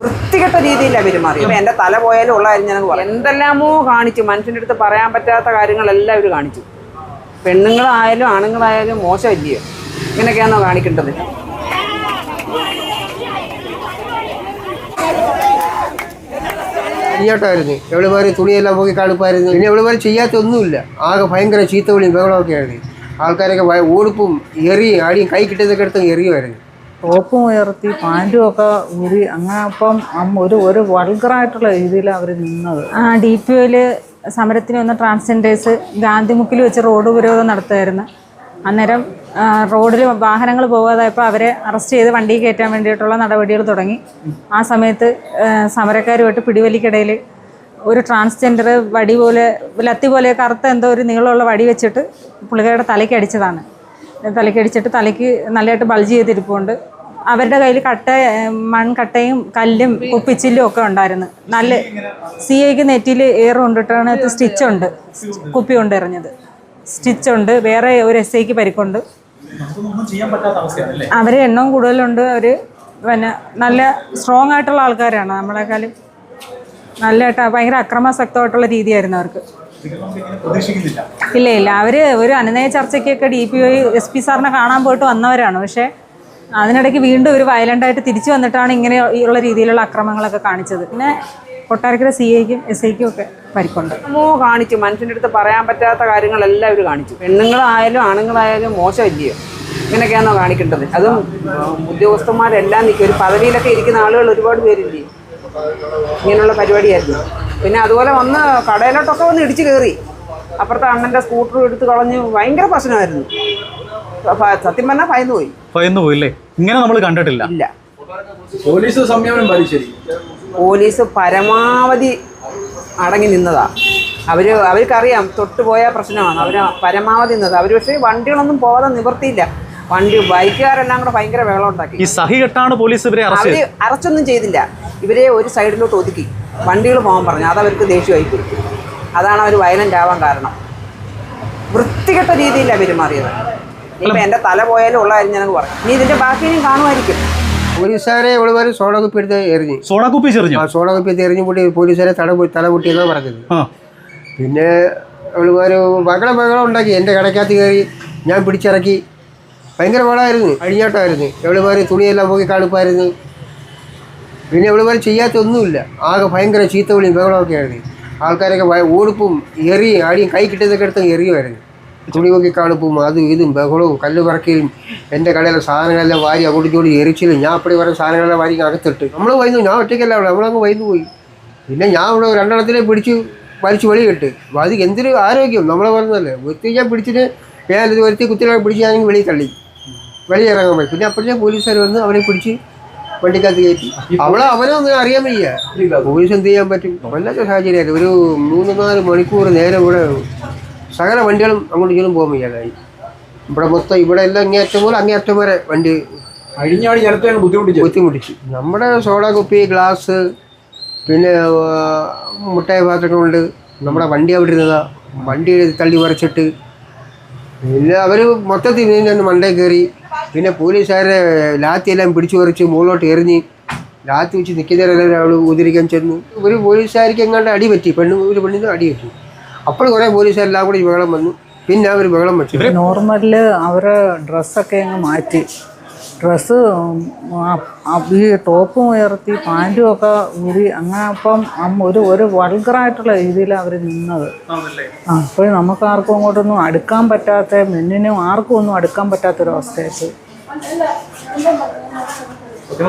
വൃത്തികെട്ട രീതിയിലാണ് പെരുമാറി ഇപ്പൊ എന്റെ തല പോയാലും ഉള്ള കാര്യം ഞാൻ പറയാം. എന്തെല്ലാമോ കാണിച്ചു. മനുഷ്യന്റെ അടുത്ത് പറയാൻ പറ്റാത്ത കാര്യങ്ങളെല്ലാം അവർ കാണിച്ചു. പെണ്ണുങ്ങളായാലും ആണുങ്ങളായാലും മോശമല്ലയോ ഇങ്ങനെയൊക്കെയാണോ കാണിക്കേണ്ടത്? ഇങ്ങോട്ടായിരുന്നു എവിടെമാര് തുണിയെല്ലാം പോയി കാണിപ്പായിരുന്നു പിന്നെ എവിടെമാര് ചെയ്യാത്ത ഒന്നുമില്ല ആകെ ഭയങ്കര ചീത്തവിളിയും ബഹളമൊക്കെ ആയിരുന്നു ആൾക്കാരൊക്കെ ഓടുപ്പും ഓടിപ്പും എറിയും ആടിയും കൈ കിട്ടിയതൊക്കെ എടുത്തും എറിയുമായിരുന്നു. ടോപ്പും ഉയർത്തി പാന്റും ഒക്കെ ഊരി അങ്ങനെ അപ്പം ഒരു ഒരു വൾഗറായിട്ടുള്ള രീതിയിലാണ് അവർ നിന്നത്. ആ ഡി പി ഒയിൽ സമരത്തിന് വന്ന ട്രാൻസ്ജെൻഡേഴ്സ് ഗാന്ധിമുക്കിൽ വെച്ച് റോഡ് ഉപരോധം നടത്തുമായിരുന്നു അന്നേരം റോഡിൽ വാഹനങ്ങൾ പോകാതായപ്പോൾ അവരെ അറസ്റ്റ് ചെയ്ത് വണ്ടി കയറ്റാൻ വേണ്ടിയിട്ടുള്ള നടപടികൾ തുടങ്ങി. ആ സമയത്ത് സമരക്കാരുമായിട്ട് പിടിവലിക്കിടയിൽ ഒരു ട്രാൻസ്ജെൻഡർ വടി പോലെ ലത്തി പോലെ കറുത്ത എന്തോ ഒരു നീളമുള്ള വടി വെച്ചിട്ട് പുള്ളിക്കാരുടെ തലയ്ക്ക് അടിച്ചതാണ്. തലയ്ക്ക് അടിച്ചിട്ട് തലയ്ക്ക് നല്ലതായിട്ട് ബൾജ് ചെയ്തിരിപ്പുണ്ട്. അവരുടെ കയ്യിൽ കട്ട മൺകട്ടയും കല്ലും കുപ്പിച്ചില്ലും ഒക്കെ ഉണ്ടായിരുന്നു. നല്ല സി ഐക്ക് നെറ്റിയിൽ ഏറും കൊണ്ടിട്ടാണ് സ്റ്റിച്ച് ഉണ്ട്. കുപ്പി കൊണ്ട് എറിഞ്ഞത്. സ്റ്റിച്ച് ഉണ്ട്. വേറെ ഒരു എസ് ഐക്ക് പരിക്കുണ്ട്. അവർ എണ്ണവും കൂടുതലുണ്ട്. അവർ പിന്നെ നല്ല സ്ട്രോങ് ആയിട്ടുള്ള ആൾക്കാരാണ് നമ്മളെക്കാളും. നല്ലതായിട്ട് ഭയങ്കര അക്രമാസക്തമായിട്ടുള്ള രീതിയായിരുന്നു അവർക്ക്. ഇല്ല ഇല്ല. അവർ ഒരു അനുനയ ചർച്ചയ്ക്കൊക്കെ D P O S P സാറിനെ കാണാൻ പോയിട്ട് വന്നവരാണ്. പക്ഷേ അതിനിടയ്ക്ക് വീണ്ടും ഒരു വയലന്റായിട്ട് തിരിച്ചു വന്നിട്ടാണ് ഇങ്ങനെ ഉള്ള രീതിയിലുള്ള അക്രമങ്ങളൊക്കെ കാണിച്ചത്. പിന്നെ കൊട്ടാരക്കര സി ഐക്കും എസ് ഐക്കും ഒക്കെ പരിക്കുണ്ട്. അമ്മോ കാണിച്ചു. മനുഷ്യന്റെ അടുത്ത് പറയാൻ പറ്റാത്ത കാര്യങ്ങളെല്ലാം അവർ കാണിച്ചു. പെണ്ണുങ്ങളായാലും ആണുങ്ങളായാലും മോശമല്ലയോ? ഇങ്ങനെയൊക്കെയാണോ കാണിക്കേണ്ടത്? അതും ഉദ്യോഗസ്ഥന്മാരെല്ലാം നിൽക്കും ഒരു പദവിയിലൊക്കെ ഇരിക്കുന്ന ആളുകൾ ഒരുപാട് പേരില്ലേ? ഇങ്ങനെയുള്ള പരിപാടിയായിരുന്നു. പിന്നെ അതുപോലെ വന്ന് കടയിലോട്ടൊക്കെ വന്ന് ഇടിച്ചു കയറി അപ്പുറത്തെ അണ്ണന്റെ സ്കൂട്ടർ എടുത്ത് കളഞ്ഞ് ഭയങ്കര പ്രശ്നമായിരുന്നു. സത്യം പറഞ്ഞാൽ ഭയന്ന് പോയി. ഭയന്ന് പോയില്ലേ ഇങ്ങനെ നമ്മൾ കണ്ടിട്ടില്ല. ഇല്ല. പോലീസ് സംയമനം പോലീസ് പരമാവധി അടങ്ങി നിന്നതാ. അവർ അവർക്കറിയാം തൊട്ട് പോയ പ്രശ്നമാണ്. അവർ പരമാവധി നിന്നത്. അവർ പക്ഷേ വണ്ടികളൊന്നും പോകാതെ നിവർത്തിയില്ല. വണ്ടി ബൈക്കുകാരെല്ലാം കൂടെ ഭയങ്കര വെള്ളം ഉണ്ടാക്കി. ഈ സഹികെട്ടാണ് പോലീസ് ഇവരെ അറസ്റ്റ് അവർ അറസ്റ്റൊന്നും ചെയ്തില്ല. ഇവരെ ഒരു സൈഡിലോട്ട് ഒതുക്കി. വണ്ടികൾ പോകാൻ പറഞ്ഞു. അതവർക്ക് ദേഷ്യമായി പോയി. അതാണ് അവർ വയലന്റ് ആവാൻ കാരണം. വൃത്തികെട്ട രീതിയിലാണ് പെരുമാറിയത്. ഇപ്പം എന്റെ തല പോയാലും ഉള്ള കാര്യം ഞാൻ പറയും. നീ ഇതിന്റെ ബാക്കി ഇനിയും കാണുമായിരിക്കും. പോലീസുകാരെ എവിടെമാര് സോഡ കുപ്പി എടുത്ത് എറിഞ്ഞു. സോളകുപ്പി എറിഞ്ഞു? ചെറിഞ്ഞു ആ സോളകുപ്പി എടുത്ത് എറിഞ്ഞു പൊട്ടി പോലീസുകാരെ തല പോയി തല പൊട്ടിയെന്നാണ് പറഞ്ഞത്. ആ. പിന്നെ അവളുമാർ ബഹളം ബഹളം ഉണ്ടാക്കി. എന്റെ കടക്കകത്ത് കയറി ഞാൻ പിടിച്ചിറക്കി. ഭയങ്കര വളമായിരുന്നു അഴിഞ്ഞാട്ടമായിരുന്നു മാറി തുണിയെല്ലാം പോയി കാണിപ്പായിരുന്നു പിന്നെ ഇവിടെ വരെ ചെയ്യാത്തൊന്നുമില്ല. ആകെ ഭയങ്കര ചീത്തവിളിയും ബഹളമൊക്കെ ആയിരുന്നു. ആൾക്കാരൊക്കെ ഓടുപ്പും എറിയും ആടിയും കൈ കിട്ടിയതൊക്കെ എടുത്ത് എറിയുമായിരുന്നു. തുണി നോക്കി കാണുപ്പും അതും ഇതും ബഹളവും കല്ല് പറക്കലും എന്റെ കടയിലെ സാധനങ്ങളെല്ലാം വാരി അങ്ങോട്ടും ഇങ്ങോട്ടും എരിച്ചിലും ഞാൻ അപ്പടി പറഞ്ഞ സാധനങ്ങളെല്ലാം വാരി അകത്തിട്ട്. നമ്മൾ വൈന്നു ഞാൻ ഒറ്റയ്ക്കല്ല അവിടെ നമ്മളങ്ങ് വൈന്നു പോയി. പിന്നെ ഞാൻ ഇവിടെ രണ്ടെണ്ണത്തിനെ പിടിച്ച് വലിച്ച് വെളിയിട്ട് അപ്പോൾ അത് എന്തൊരു ആരോഗ്യം നമ്മളെ പറഞ്ഞതല്ലേ ഒത്തിരി ഞാൻ പിടിച്ചിട്ട് ഞാൻ വരുത്തി കുത്തിനെ പിടിച്ച് ഞാനെങ്കിൽ വെളിയിൽ തള്ളി. വെളിയിറങ്ങാൻ പോയി. പിന്നെ അപ്പോഴേ പോലീസുകാർ വന്ന് അവരെ പിടിച്ച് വണ്ടിക്കകത്ത് കയറ്റി. അവളെ അവനൊന്നും അറിയാൻ വയ്യ. പോലീസ് എന്ത് ചെയ്യാൻ പറ്റും? വല്ലാത്ത സാഹചര്യമായിരുന്നു. ഒരു മൂന്ന് നാല് മണിക്കൂർ നേരം ഇവിടെ സകല വണ്ടികളും അങ്ങോട്ട് ചെല്ലും പോകാൻ വയ്യാതായി ഇവിടെ മൊത്തം ഇവിടെ എല്ലാം അങ്ങേയറ്റം പോലെ അങ്ങേയറ്റം വരെ വണ്ടി അഴിഞ്ഞാടി ജനത്തെ ബുദ്ധിമുട്ടിച്ചു ബുദ്ധിമുട്ടിച്ചു. നമ്മുടെ സോഡ കുപ്പി ഗ്ലാസ് പിന്നെ മുട്ടായ പാത്രങ്ങളുണ്ട് നമ്മുടെ വണ്ടി അവിടെ ഇരുന്നതാ. വണ്ടി തള്ളി വരച്ചിട്ട് പിന്നെ അവർ മൊത്തത്തിൽ മണ്ടേ കയറി. പിന്നെ പോലീസുകാരെ ലാത്തിയെല്ലാം പിടിച്ചു പറിച്ച് മുകളിലോട്ട് എറിഞ്ഞ് ലാത്തി വെച്ച് നിൽക്കുന്നവരെല്ലാം അവൾ ഉതിരിക്കാൻ ചെന്നു. ഒരു പോലീസുകാർക്ക് എങ്ങാണ്ട് അടി പറ്റി. പെണ്ണ് ഒരു പെണ്ണിന് അടി പറ്റി. അപ്പോൾ കുറേ പോലീസുകാരെല്ലാം കൂടി ബഹളം വന്നു. പിന്നെ അവർ ബഹളം വെച്ചു. നോർമലിൽ അവരെ ഡ്രസ്സൊക്കെ അങ്ങ് മാറ്റി. ഡ്രസ്സ് ഈ ടോപ്പും ഉയർത്തി പാന്റും ഒക്കെ ഊരി അങ്ങനെ അപ്പം ഒരു ഒരു വൾഗറായിട്ടുള്ള രീതിയിലാണ് അവർ നിന്നത്. ആ അപ്പോൾ നമുക്ക് ആർക്കും അങ്ങോട്ടൊന്നും അടുക്കാൻ പറ്റാത്ത മെന്നിനും ആർക്കും ഒന്നും അടുക്കാൻ പറ്റാത്തൊരവസ്ഥയായിട്ട്.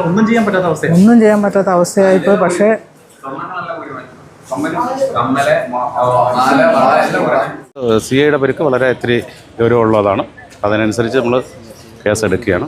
ഒന്നും ചെയ്യാൻ പറ്റാത്ത ഒന്നും ചെയ്യാൻ പറ്റാത്ത അവസ്ഥയായിപ്പോയി പക്ഷേ സി ഐയുടെ പരിക്ക് വളരെ ഇത്തിരി ഗൗരവമുള്ളതാണ്. അതിനനുസരിച്ച് നമ്മൾ കേസ് എടുക്കുകയാണ്.